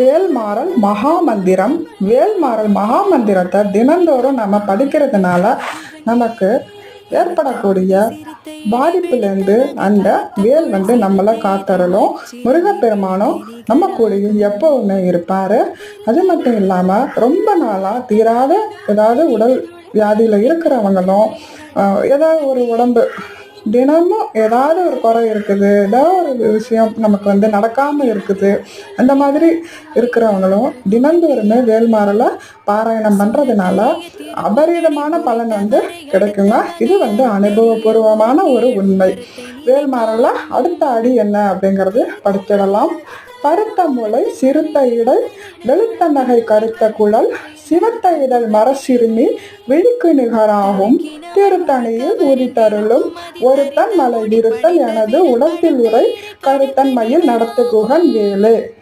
வேல்மாறல் மகாமந்திரம். வேல்மாறல் மகாமந்திரத்தை தினந்தோறும் நம்ம படிக்கிறதுனால நமக்கு ஏற்படக்கூடிய பாதிப்புலேருந்து அந்த வேல் வந்து நம்மளை காத்தரலும் முருகப்பெருமானும் நம்ம கூடயும் எப்போவுமே இருப்பார். அது மட்டும் இல்லாமல் ரொம்ப நாளாக தீராத ஏதாவது உடல் வியாதியில் இருக்கிறவங்களும் ஏதாவது ஒரு உடம்பு தினமும் ஏதாவது ஒரு குறை இருக்குது ஏதாவது ஒரு விஷயம் நமக்கு வந்து நடக்காமல் இருக்குது அந்த மாதிரி இருக்கிறவங்களும் தினந்தோறுமே வேல்மாறலை பாராயணம் பண்ணுறதுனால அபரிதமான பலன் வந்து கிடைக்குங்க. இது வந்து அனுபவபூர்வமான ஒரு உண்மை. வேல்மாறலை அடுத்த அடி என்ன அப்படிங்கிறது படிச்சிடலாம் பருத்த முளை சிறுத்த இடை வெளுத்த நகை கருத்த குழல் சிவத்த இதழ் மரசிறுமி விழிக்கு நிகராகும். திருத்தணியில் உதித்தருளும் ஒருத்தன் மலை இருத்தல் எனது உலத்தில் உரை கருத்தன்மையில் நடத்துகுகன் வேலு.